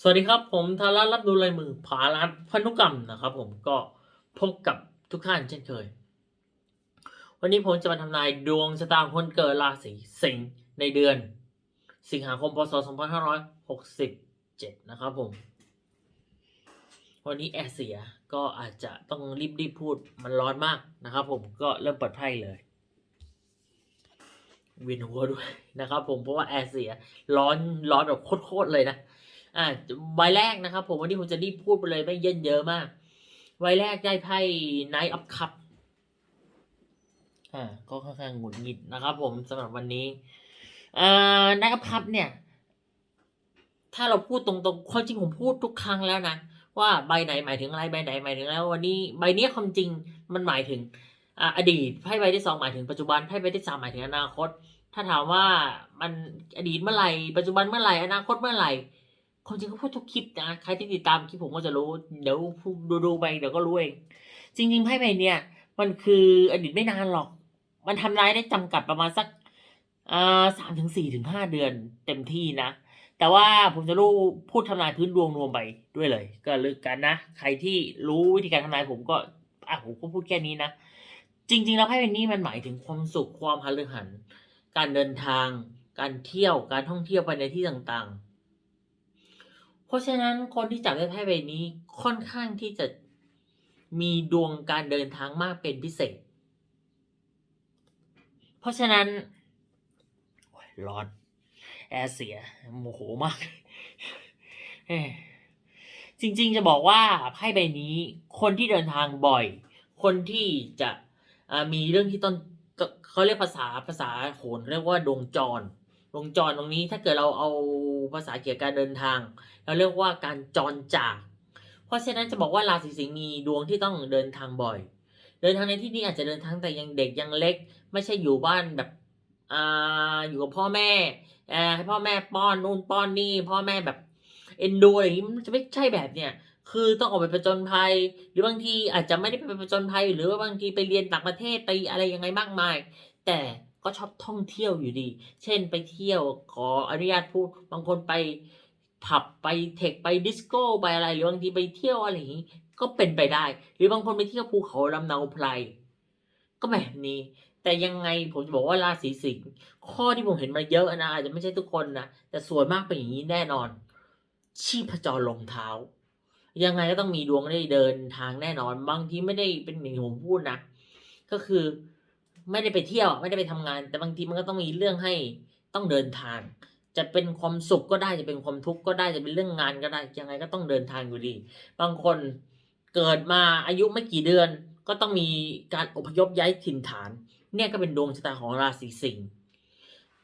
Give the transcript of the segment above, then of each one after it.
สวัสดีครับ ผมธารารับดูลายมือผารัตพันธุกรรมนะครับ ผมก็พบกับทุกท่านเช่นเคย วันนี้ผมจะมาทำนายดวงชะตาคนเกิดราศีสิงห์ในเดือน สิงหาคมพศ 2567 นะครับผม วันนี้แอร์เสียก็อาจจะต้องรีบๆพูดมันร้อนมากนะครับ ผมก็เริ่มเปิดไพ่เลยเวียนหัวด้วยนะครับ ผมเพราะว่าแอร์เสียร้อนร้อนแบบโคตรๆเลยนะ อ่าใบแรกนะครับ ผมวันนี้ผมจะรีบพูดไปเลยไม่เย็นเยอะมากใบแรกได้ไพ่ Knight of Cup อ่า ก็ค่อนข้างหงุดหงิดนะครับ ผมสำหรับวันนี้อ่า Knight of Cup เนี่ย ถ้าเราพูดตรงๆความจริงผมพูดทุกครั้งแล้วนะว่าใบไหนหมายถึงอะไรใบไหนหมายถึงแล้ว วันนี้ใบนี้ความจริงมันหมายถึงอ่าอดีตไพ่ใบที่สองหมายถึงปัจจุบันไพ่ใบที่สามหมายถึงอนาคต ถ้าถามว่ามันอดีตเมื่อไหร่ปัจจุบันเมื่อไหร่อนาคตเมื่อไหร่ ความจริงก็พูดทุกคลิปนะใครที่ติดตามคลิปผมก็จะรู้ เดี๋ยวดูดูๆไปเดี๋ยวก็รู้เองจริงๆไพ่ใบเนี่ย มันคืออดีตไม่นานหรอก มันทำร้ายได้จำกัดประมาณสักอ่าสามถึงสี่ถึงห้าเดือนเต็มที่นะ แต่ว่าผมจะรู้พูดทำนายพื้นดวงรวมไปด้วยเลย ก็เลือกกันนะ ใครที่รู้วิธีการทำนายผมก็อะผมก็พูดแค่นี้นะ จริง ๆ แล้วไพ่ใบนี้มันหมายถึงความสุขความพลือหัน การเดินทาง การเที่ยวการท่องเที่ยวไปในที่ต่างๆ เพราะฉะนั้นคนที่จับได้ไพ่ใบนี้ค่อนข้างที่จะมีดวงการเดินทางมากเป็นพิเศษ เพราะฉะนั้นร้อนแอร์เสียโมโหมาก จริงๆจะบอกว่าไพ่ใบนี้ คนที่เดินทางบ่อย คนที่จะมีเรื่องที่ต้นเขาเรียกภาษาภาษาโหรเรียกว่าดวงจร ดวงจรตรงนี้ถ้าเกิดเราเอา ภาษาเกี่ยวกับการเดินทาง เราเรียกว่าการจรจาก เพราะฉะนั้นจะบอกว่าราศีสิงห์มีดวงที่ต้องเดินทางบ่อย เดินทางในที่นี้อาจจะเดินทางแต่ยังเด็กยังเล็ก ไม่ใช่อยู่บ้านแบบอ่าอยู่กับพ่อแม่ให้พ่อแม่ป้อนนู่นป้อนนี่พ่อแม่แบบเอ็นดูอะไรอย่างนี้มันจะไม่ใช่แบบเนี้ยคือต้องออกไปผจญภัย หรือบางทีอาจจะไม่ได้ไปผจญภัย หรือว่าบางทีไปเรียนต่างประเทศไปอะไรยังไงมากมาย แต่ ก็ชอบท่องเที่ยวอยู่ดี เช่นไปเที่ยวขออนุญาตพูดบางคนไปผับไปเทคไปดิสโก้ไปอะไรหรือบางทีไปเที่ยวอะไรอย่างนี้ก็เป็นไปได้ หรือบางคนไปเที่ยวภูเขาลำเนาไพรก็แบบนี้ แต่ยังไงผมจะบอกว่าราศีสิงห์ข้อที่ผมเห็นมาเยอะนะอาจจะไม่ใช่ทุกคนนะแต่ส่วนมากเป็นอย่างนี้แน่นอน ชีพจรลงเท้า ยังไงก็ต้องมีดวงได้เดินทางแน่นอน บางทีไม่ได้เป็นอย่างผมพูดนะก็คือ ไม่ได้ไปเที่ยวไม่ได้ไปทำงาน แต่บางทีมันก็ต้องมีเรื่องให้ต้องเดินทาง จะเป็นความสุขก็ได้จะเป็นความทุกข์ก็ได้จะเป็นเรื่องงานก็ได้ยังไงก็ต้องเดินทางอยู่ดี บางคนเกิดมาอายุไม่กี่เดือน ก็ต้องมีการอพยพย้ายถิ่นฐาน เนี่ยก็เป็นดวงชะตาของราศีสิงห์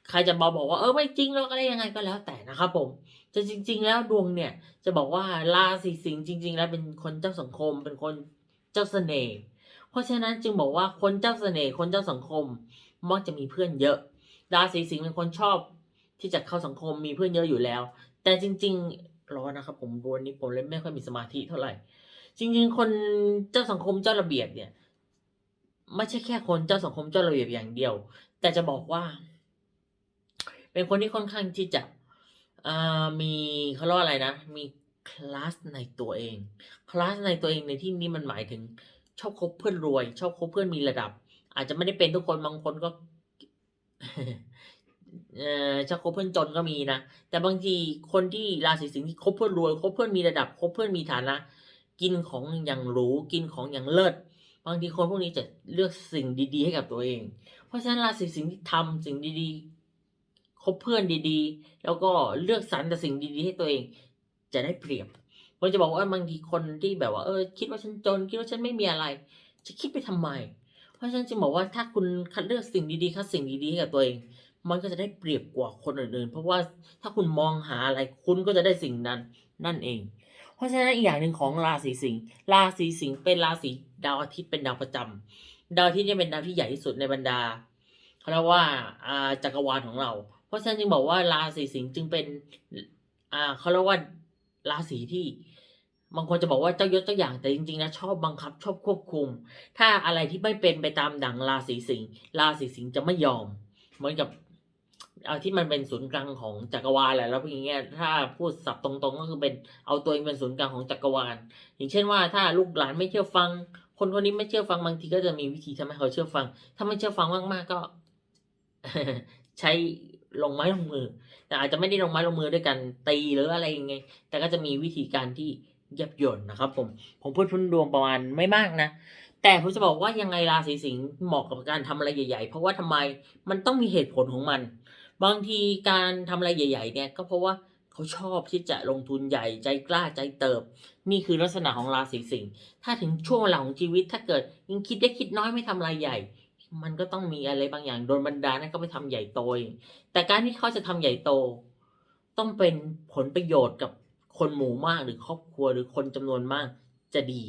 ใครจะมาบอกว่าเออไม่จริงแล้วก็ได้ยังไงก็แล้วแต่นะครับผมจะจริง ๆ แล้วดวงเนี่ยจะบอกว่าราศีสิงห์จริง ๆ แล้วเป็นคนเจ้าสังคมเป็นคนเจ้าเสน่ห์ เพราะฉะนั้นจึงบอกว่าคนเจ้าเสน่ห์คนเจ้าสังคมมักจะมีเพื่อนเยอะ ราศีสิงห์เป็นคนชอบที่จะเข้าสังคมมีเพื่อนเยอะอยู่แล้ว แต่จริง ๆร้อนนะครับ ผมวันนี้ผมเลยไม่ค่อยมีสมาธิเท่าไหร่ จริง ๆ คนเจ้าสังคมเจ้าระเบียบเนี่ยไม่ใช่แค่คนเจ้าสังคมเจ้าระเบียบอย่างเดียว แต่จะบอกว่า เป็นคนที่ค่อนข้างที่จะมีเขาเรียกอะไรนะ มีคลาสในตัวเอง คลาสในตัวเองในที่นี้มันหมายถึง ชอบคบเพื่อนรวย ชอบคบเพื่อนมีระดับ อาจจะไม่ได้เป็นทุกคนบางคนก็เอ่อชอบคบเพื่อนจนก็มีนะแต่บางทีคนที่ราศีสิงห์ที่คบเพื่อนรวยคบเพื่อนมีระดับคบเพื่อนมีฐานะ กินของอย่างหรูกินของอย่างเลิศบางทีคนพวกนี้จะเลือกสิ่งดี ๆ ให้กับตัวเอง เพราะฉะนั้นราศีสิงห์ที่ทำสิ่งดีๆคบเพื่อนดีๆ แล้วก็เลือกสรรแต่สิ่งดีๆ ให้ตัวเอง จะได้เปรียบ ผมจะบอกว่าบางทีคนที่แบบว่าเออคิดว่าฉันจน คิดว่าฉันไม่มีอะไร จะคิดไปทำไม เพราะฉะนั้นจึงบอกว่าถ้าคุณคัดเลือกสิ่งดีๆคัดสิ่งดีๆให้กับตัวเอง มันก็จะได้เปรียบกว่าคนอื่นๆ เพราะว่าถ้าคุณมองหาอะไรคุณก็จะได้สิ่งนั้นนั่นเอง เพราะฉะนั้นอีกอย่างหนึ่งของราศีสิงห์ราศีสิงห์เป็นราศีดาวอาทิตย์เป็นดาวประจำดาวอาทิตย์เนี่ยเป็นดาวที่ใหญ่ที่สุดในบรรดาเขาเรียกว่าจักรวาลของเรา เพราะฉะนั้นจึงบอกว่าราศีสิงห์จึงเป็นเขาเรียกว่าราศีที่ บางคนจะบอกว่าเจ้ายศเจ้าอย่างแต่จริงๆนะชอบบังคับชอบควบคุม ถ้าอะไรที่ไม่เป็นไปตามดังราศีสิงห์ราศีสิงห์จะไม่ยอม เหมือนกับเอาที่มันเป็นศูนย์กลางของจักรวาลแหละแล้วอย่างเงี้ยถ้าพูดสับตรงๆก็คือเป็นเอาตัวเองเป็นศูนย์กลางของจักรวาล อย่างเช่นว่าถ้าลูกหลานไม่เชื่อฟัง คนคนนี้ไม่เชื่อฟังบางทีก็จะมีวิธีทำให้เขาเชื่อฟัง ถ้าไม่เชื่อฟังมากๆก็ ใช้ลงไม้ลงมือ แต่อาจจะไม่ได้ลงไม้ลงมือด้วยกันตีหรืออะไรยังไง แต่ก็จะมีวิธีการที่ ยับยนนะครับผมผมพูดพื้นดวงประมาณไม่มากนะ แต่ผมจะบอกว่ายังไงราศีสิงห์เหมาะกับการทำอะไรใหญ่ ๆ เพราะว่าทำไมมันต้องมีเหตุผลของมัน บางทีการทำอะไรใหญ่ ๆ เนี่ยก็เพราะว่าเขาชอบที่จะลงทุนใหญ่ใจกล้าใจเติบ นี่คือลักษณะของราศีสิงห์ถ้าถึงช่วงเวลาของชีวิตถ้าเกิดยังคิดได้คิดน้อยไม่ทำอะไรใหญ่ มันก็ต้องมีอะไรบางอย่างโดนบันดาลให้เขาไปทำใหญ่โตแต่การที่เขาจะทำใหญ่โต ต้องเป็นผลประโยชน์กับ คนหมู่มากหรือครอบครัวหรือคนจำนวนมากจะดี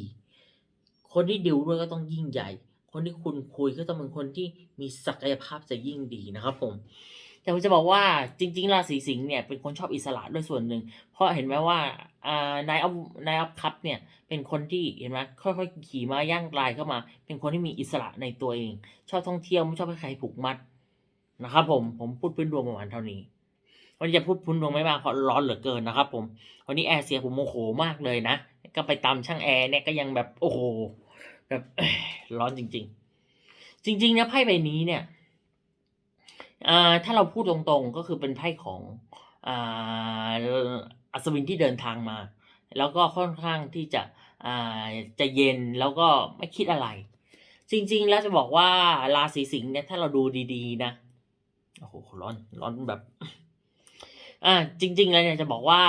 คนที่ดิวด้วยก็ต้องยิ่งใหญ่ คนที่คุณคุยก็ต้องเป็นคนที่มีศักยภาพจะยิ่งดีนะครับผมแต่ผมจะบอกว่าจริง ๆ ราศีสิงห์เนี่ยเป็นคนชอบอิสระด้วยส่วนหนึ่ง เพราะเห็นไหมว่านายอัพนายอัพคัพเนี่ยเป็นคนที่เห็นไหมค่อยๆขี่ม้าย่างกลายเข้ามา เป็นคนที่มีอิสระในตัวเอง ชอบท่องเที่ยวไม่ชอบให้ใครผูกมัดนะครับผมผมพูดพื้นดวงประมาณเท่านี้ วันนี้จะพูดพื้นดวงไม่มากเพราะร้อนเหลือเกินนะครับ ผม วันนี้แอร์เสียผมโมโหมากเลยนะ ก็ไปตามช่างแอร์เนี่ยก็ยังแบบโอ้โหแบบร้อนจริง ๆ จริงๆนะไพ่ใบนี้เนี่ยอ่าถ้าเราพูดตรงๆก็คือเป็นไพ่ของอ่าอัศวินที่เดินทางมา แล้วก็ค่อนข้างที่จะอ่าจะเย็นแล้วก็ไม่คิดอะไร จริง ๆ แล้วจะบอกว่าราศีสิงห์เนี่ยถ้าเราดูดีๆ นะโอ้โหร้อนร้อนแบบ อ่าจริงๆแล้วเนี่ยจะบอกว่า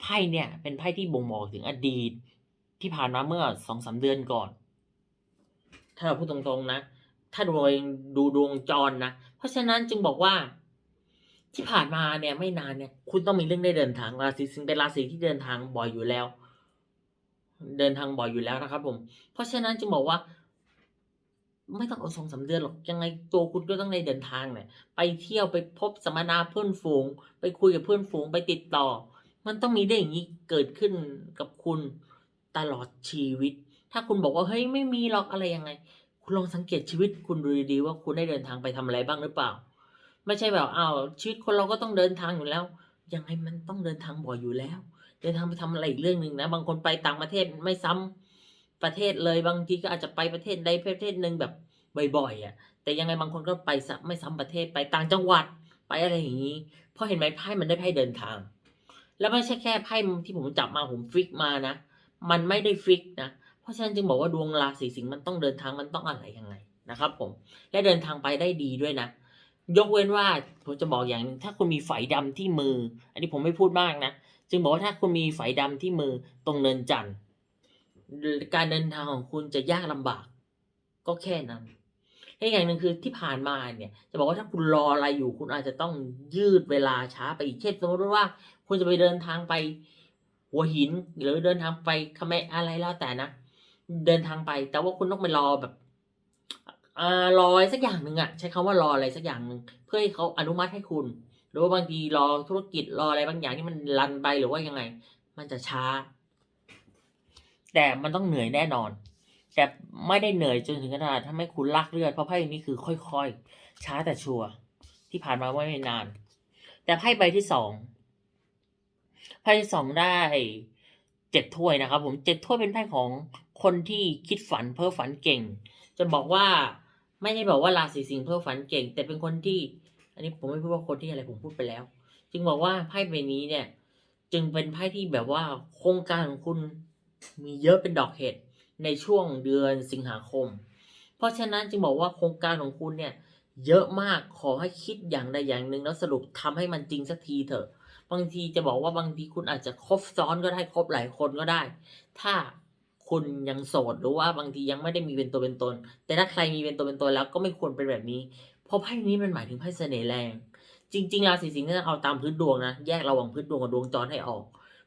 ไพ่เนี่ย เป็นไพ่ที่บ่งบอกถึงอดีต ที่ผ่านมาเมื่อสองสามเดือนก่อน ถ้าเราพูดตรงๆนะ ถ้าดูเองดูดวงจรนะ เพราะฉะนั้นจึงบอกว่า ที่ผ่านมาเนี่ยไม่นานเนี่ย คุณต้องมีเรื่องได้เดินทางราศีสิงเป็นราศีที่เดินทางบ่อยอยู่แล้ว เดินทางบ่อยอยู่แล้วนะครับ ผม เพราะฉะนั้นจึงบอกว่า ไม่ต้องเอาสองสามเดือนหรอกยังไงตัวคุณก็ต้องได้เดินทางเนี่ยไปเที่ยวไปพบสัมมนาเพื่อนฝูง ไปคุยกับเพื่อนฝูงไปติดต่อ มันต้องมีเรื่อย่างนี้เกิดขึ้นกับคุณตลอดชีวิต ถ้าคุณบอกว่าเฮ้ยไม่มีหรอกอะไรยังไง คุณลองสังเกตชีวิตคุณดูดีๆว่าคุณได้เดินทางไปทำอะไรบ้างหรือเปล่า ไม่ใช่แบบอ้าวชีวิตคนเราก็ต้องเดินทางอยู่แล้ว ยังไงมันต้องเดินทางบ่อยอยู่แล้ว เดินทางไปทำอะไรอีกเรื่องหนึ่งนะ บางคนไปต่างประเทศไม่ซ้ำ ประเทศเลยบางทีก็อาจจะไปประเทศใดประเทศหนึ่งแบบบ่อยๆอะ แต่ยังไงบางคนก็ไปไม่ซ้ำประเทศไปต่างจังหวัดไปอะไรอย่างนี้เพราะเห็นไหมไพ่มันได้ไพ่เดินทาง แล้วไม่ใช่แค่ไพ่ที่ผมจับมาผมฟิกมานะ มันไม่ได้ฟิกนะ เพราะฉะนั้นจึงบอกว่าดวงราศีสิงห์มันต้องเดินทางมันต้องอะไรยังไงนะครับผมและเดินทางไปได้ดีด้วยนะ ยกเว้นว่าผมจะบอกอย่างนึงถ้าคุณมีไฝดำที่มือ อันนี้ผมไม่พูดมากนะ จึงบอกว่าถ้าคุณมีไฝดำที่มือตรงเนินจันทร์ การเดินทางของคุณจะยากลำบาก ก็แค่นั้นอีกอย่างหนึ่งคือที่ผ่านมาเนี่ย จะบอกว่าถ้าคุณรออะไรอยู่คุณอาจจะต้องยืดเวลาช้าไปอีกเช่นสมมติว่า คุณจะไปเดินทางไป หัวหิน หรือเดินทางไปคาเมอะไรแล้วแต่นะเดินทางไป แต่ว่าคุณต้องไปรอแบบอารออะไรสักอย่างหนึ่งอะใช้คำว่ารออะไรสักอย่างหนึ่งเพื่อให้เขาอนุมัติให้คุณ หรือว่าบางทีรอธุรกิจรออะไรบางอย่างที่มันรันไปหรือว่ายังไง มันจะช้า แต่มันต้องเหนื่อยแน่นอน แต่ไม่ได้เหนื่อยจนถึงขนาดทำให้คุณลากเลือดเพราะไพ่นี้คือค่อยๆ ช้าแต่ชัวร์ที่ผ่านมาไม่นาน แต่ไพ่ใบที่สองไพ่ที่สองได้เจ็ดถ้วยนะครับ ผมเจ็ดถ้วยเป็นไพ่ของคนที่คิดฝันเพ้อฝันเก่ง จะบอกว่าไม่ได้บอกว่าราศีสิงห์เพ้อฝันเก่ง แต่เป็นคนที่ อันนี้ผมไม่พูดว่าคนที่อะไรผมพูดไปแล้ว จึงบอกว่าไพ่ใบนี้เนี่ย จึงเป็นไพ่ที่แบบว่าโครงการของคุณ มีเยอะเป็นดอกเห็ดในช่วงเดือนสิงหาคม เพราะฉะนั้นจึงบอกว่าโครงการของคุณเนี่ยเยอะมากขอให้คิดอย่างใดอย่างหนึ่งแล้วสรุปทำให้มันจริงสักทีเถอะ บางทีจะบอกว่าบางทีคุณอาจจะคบซ้อนก็ได้คบหลายคนก็ได้ ถ้าคุณยังโสดหรือว่าบางทียังไม่ได้มีเป็นตัวเป็นตน แต่ถ้าใครมีเป็นตัวเป็นตนแล้วก็ไม่ควรเป็นแบบนี้ เพราะไพ่นี้มันหมายถึงไพ่เสน่ห์แรง จริงๆราศีสิงห์ถ้าเอาตามพื้นดวงนะ แยกระหว่างพื้นดวงกับดวงจรให้ออก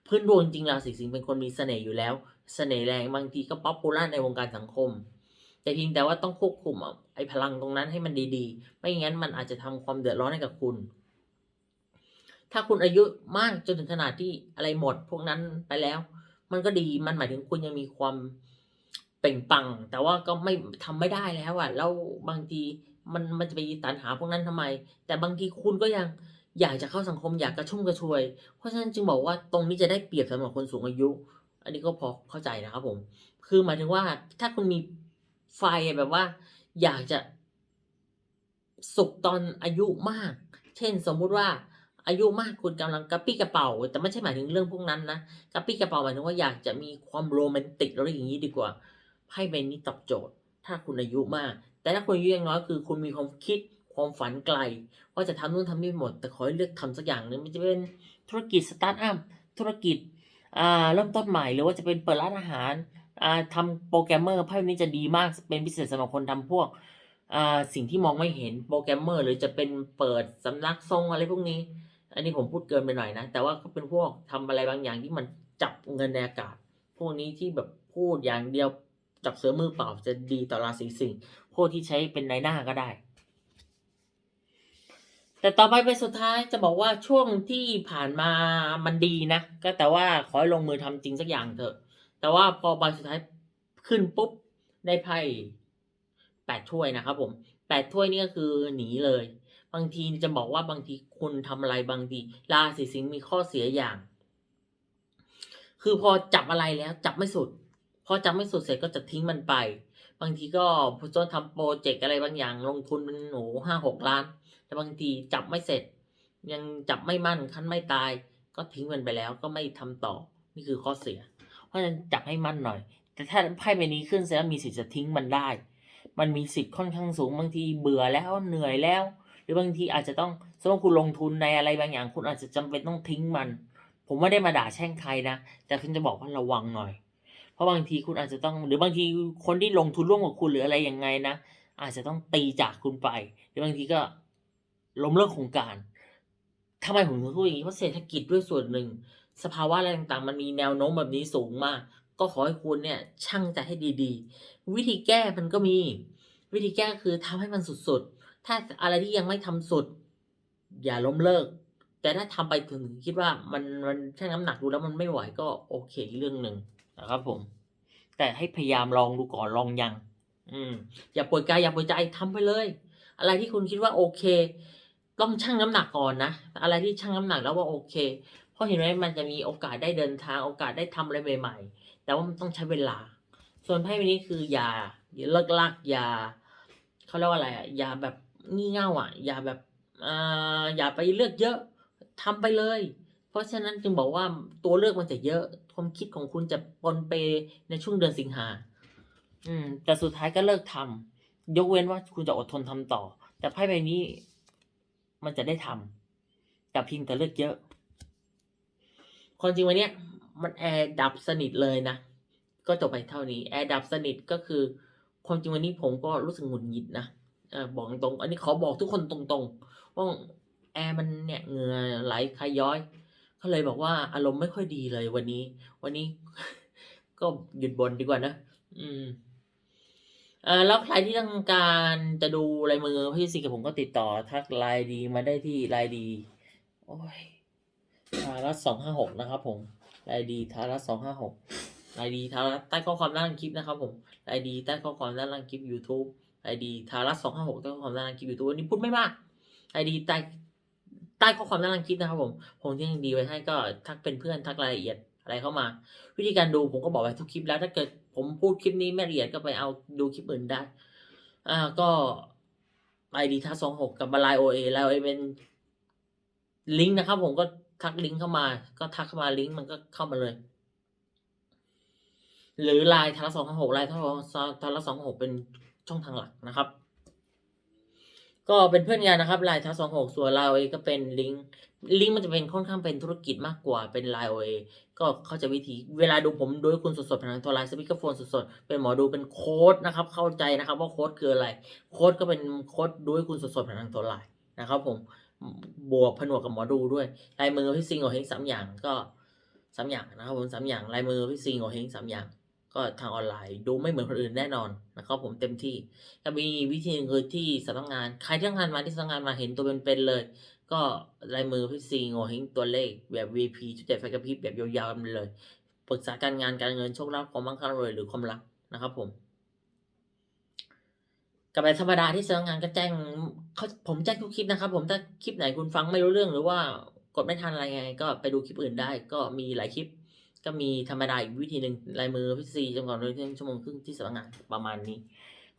พื้นดวงจริงราศีสิงห์เป็นคนมีเสน่ห์อยู่แล้ว เสน่ห์แรงบางทีก็ป๊อปปูล่าในวงการสังคม แต่เพียงแต่ว่าต้องควบคุมไอ้พลังตรงนั้นให้มันดีๆ ไม่งั้นมันอาจจะทำความเดือดร้อนให้กับคุณ ถ้าคุณอายุมากจนถึงขนาดที่อะไรหมด พวกนั้นไปแล้ว มันก็ดีมันหมายถึงคุณยังมีความเป่งปัง แต่ว่าก็ไม่ทำไม่ได้แล้วอะแล้วบางทีมันมันจะไปตันหาพวกนั้นทำไม แต่บางทีคุณก็ยัง อยากจะเข้าสังคมอยากกระชุ่มกระชวย เพราะฉะนั้นจึงบอกว่าตรงนี้จะได้เปรียบสำหรับคนสูงอายุ อันนี้ก็พอเข้าใจนะครับผม คือหมายถึงว่าถ้าคุณมีไฟแบบว่า อยากจะสุขตอนอายุมาก เช่นสมมุติว่าอายุมากคุณกำลังกระปี้กระเป๋า แต่ไม่ใช่หมายถึงเรื่องพวกนั้นนะกระปี้กระเป๋าหมายถึงว่าอยากจะมีความโรแมนติกอะไรอย่างนี้ดีกว่าไพ่ใบนี้ตอบโจทย์ ถ้าคุณอายุมาก แต่ถ้าคุณอายุยังน้อยคือ คุณมีความคิด ความฝันไกล ว่าจะทำนู่นทำนี่หมด แต่ขอให้เลือกทำสักอย่างหนึงมันจะเป็นธุรกิจสตาร์ทอัพธุรกิจอ่าเริ่มต้นใหม่หรือว่าจะเป็นเปิดร้านอาหารอ่าทำโปรแกรมเมอร์ไพ่ใบนี้จะดีมากเป็นพิเศษสำหรับคนทำพวกอ่าสิ่งที่มองไม่เห็นโปรแกรมเมอร์หรือจะเป็นเปิดสำนักทรงอะไรพวกนี้ อันนี้ผมพูดเกินไปหน่อยนะ แต่ว่าก็เป็นพวกทำอะไรบางอย่างที่มันจับเงินในอากาศ พวกนี้ที่แบบพูดอย่างเดียวจับเสือมือเปล่าจะดีต่อราศีสิงห์พวกที่ใช้เป็นในหน้าก็ได้ แต่ต่อไปเป็นสุดท้ายจะบอกว่าช่วงที่ผ่านมามันดีนะ ก็แต่ว่าขอให้ลงมือทำจริงสักอย่างเถอะ แต่ว่าพอใบสุดท้ายขึ้นปุ๊บได้ไพ่แปดถ้วยนะครับผมแปดถ้วยนี่ก็คือหนีเลย บางทีจะบอกว่าบางทีคุณทำอะไรบางทีราศีสิงห์มีข้อเสียอย่าง คือพอจับอะไรแล้วจับไม่สุด พอจับไม่สุดเสร็จก็จะทิ้งมันไป บางทีก็พอจนทำโปรเจกต์อะไรบางอย่าง ลงทุนเป็นหนูห้าหกล้าน แต่บางทีจับไม่เสร็จ ยังจับไม่มั่นคันไม่ตาย ก็ทิ้งมันไปแล้วก็ไม่ทำต่อนี่คือข้อเสีย เพราะฉะนั้นจับให้มั่นหน่อย แต่ถ้าไพ่ใบนี้ขึ้นเสร็จแล้วมีสิทธิ์จะทิ้งมันได้ มันมีสิทธิ์ค่อนข้างสูงบางทีเบื่อแล้วเหนื่อยแล้ว หรือบางทีอาจจะต้องสมมติคุณลงทุนในอะไรบางอย่าง คุณอาจจะจำเป็นต้องทิ้งมัน ผมไม่ได้มาด่าแช่งใครนะแต่คุณจะบอกว่าระวังหน่อยเพราะบางทีคุณอาจจะต้องหรือบางทีคนที่ลงทุนร่วมกับคุณหรืออะไรยังไงนะ อาจจะต้องตีจากคุณไป หรือบางทีก็ ล้มเลิกโครงการทำไมผมถึงพูดอย่างนี้เพราะเศรษฐกิจด้วยส่วนหนึ่ง สภาวะอะไรต่างๆ มันมีแนวโน้มแบบนี้สูงมาก ก็ขอให้คุณเนี่ยช่างใจให้ดีๆ วิธีแก้มันก็มี วิธีแก้คือทำให้มันสุดๆ ถ้าอะไรที่ยังไม่ทำสุด อย่าล้มเลิก แต่ถ้าทำไปถึงคิดว่ามันมันชั่งน้ำหนักดูแล้วมันไม่ไหวก็โอเคเรื่องหนึ่งนะครับผม แต่ให้พยายามลองดูก่อนลองยัง อืมอย่าป่วยกายอย่าป่วยใจทำไปเลย อะไรที่คุณคิดว่าโอเค ต้องชั่งน้ำหนักก่อนนะ อะไรที่ชั่งน้ำหนักแล้วว่าโอเค เพราะเห็นไหมมันจะมีโอกาสได้เดินทางโอกาสได้ทำอะไรใหม่ ๆ แต่ว่ามันต้องใช้เวลา ส่วนไพ่ใบนี้คืออย่าอย่าเลิกลักอย่าเขาเรียกว่าอะไรอะอย่าแบบงี่เง่าอะ อย่าแบบอ่าอย่าไปเลือกเยอะทำไปเลย เพราะฉะนั้นจึงบอกว่าตัวเลือกมันจะเยอะความคิดของคุณจะปนเปในช่วงเดือนสิงหาอืม แต่สุดท้ายก็เลิกทำยกเว้นว่าคุณจะอดทนทำต่อ แต่ไพ่ใบนี้ มันจะได้ทำแต่เพิงแต่เลือกเยอะความจริงวันนี้มันแอร์ดับสนิทเลยนะ ก็จบไปเท่านี้แอร์ดับสนิทก็คือความจริงวันนี้ผมก็รู้สึกหงุดหงิดนะอบอกตรง อันนี้ขอบอกทุกคนตรงๆว่าแอร์มันเนี่ยเหงื่อไหลคายย้อยเขาเลยบอกว่าอารมณ์ไม่ค่อยดีเลยวันนี้ วันนี้ก็หยุดบนดีกว่านะ อืม เออแล้วใครที่ต้องการจะดูลายมือพี่สิกับผมก็ติดต่อทักไลน์ดีมาได้ที่ไลน์ดี โอ้ยทารัสสองห้าหกนะครับผมไลน์ดีทารัสสองห้าหกไลน์ดีทารัสใต้ข้อความด้านล่างคลิปนะครับผมไลน์ดีใต้ข้อความด้านล่างคลิป YouTube ไลน์ดีทารัสสองห้าหกใต้ข้อความด้านล่างคลิป YouTube วันนี้พูดไม่มากไลน์ดีใต้ใต้ข้อความด้านล่างคลิปนะครับผมผมที่ยังดีไว้ให้ก็ทักเป็นเพื่อนทักรายละเอียดอะไรเข้ามา วิธีการดูผมก็บอกไว้ทุกคลิปแล้วถ้าเกิด ผมพูดคลิปนี้ไม่ละเอียดก็ไปเอาดูคลิปอื่นได้ อ่าก็ไอดีทัสองหกกับไลายโอเอแล้วไอเอเป็นลิงก์นะครับ ผมก็ทักลิงก์เข้ามา ก็ทักเข้ามาลิงก์มันก็เข้ามาเลย หรือไลน์ทัสองหกไลน์ทัสสองหกเป็นช่องทางหลักนะครับ ก็เป็นเพื่อนกันนะครับไลน์ทัสองหกส่วนไลน์โอเอก็เป็นลิงก์ลิงก์มันจะเป็นค่อนข้างเป็นธุรกิจมากกว่าเป็นไลน์โอเอก็เข้าใจวิธีเวลาดูผมดูคุณสดๆผ่านทางโทรไลน์สปีกเกอร์โฟนสดๆเป็นหมอดูเป็นโค้ดนะครับ เข้าใจนะครับว่าโค้ดคืออะไร โค้ดก็เป็นโค้ดดูคุณสดๆผ่านทางโทรไลน์นะครับ ผมบวกผนวกกับหมอดูด้วยลายมือพี่ซิงโอเฮงสามอย่างก็สามอย่างนะครับผมสามอย่างลายมือพี่ซิงโอเฮงสามอย่าง ก็ทางออนไลน์ ดูไม่เหมือนคนอื่นแน่นอนนะครับผมเต็มที่ก็มีวิธีนึงคือที่สำนักงานใครที่ทำงานมาที่สำนักงานมาเห็นตัวเป็นๆเลย ก็ลายมือพี่ซีโงเฮงตัวเลขแบบ VP จุดเด่ไฟกระพริบแบบยาวๆกันเลยปรึกษาการงานการเงินโชคลาภความมั่งคั่งรวยหรือความรักนะครับผมกับไปธรรมดาที่สำนักงานก็แจ้งเขาผมแจ้งทุกคลิปนะครับ ผมถ้าคลิปไหนคุณฟังไม่รู้เรื่องหรือว่ากดไม่ทันอะไรไง ก็ไปดูคลิปอื่นได้ ก็มีหลายคลิป ก็มีธรรมดาอีกวิธีหนึ่งลายมือพิซีจำกัดโดยชั่วโมงครึ่งที่สำนักงานประมาณนี้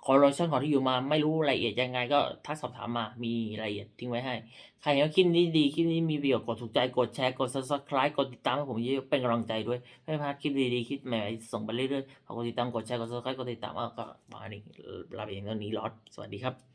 ขอโลเคชั่นของที่อยู่มาไม่รู้รายละเอียดยังไงก็ทักสอบถามมามีรายละเอียดทิ้งไว้ให้ ใครเห็นว่าคลิปนี้ดีคลิปนี้มีประโยชน์กดถูกใจกดแชร์กด subscribe กดติดตามให้ผมเยอะเป็นกำลังใจด้วยไม่พลาดคลิปดีๆคลิปใหม่ๆส่งไปเรื่อยๆฝากกดติดตามกดแชร์กด subscribe กดติดตามเอาก็มาณนี้ลาไปอย่างเท่านี้ลอดสวัสดีครับ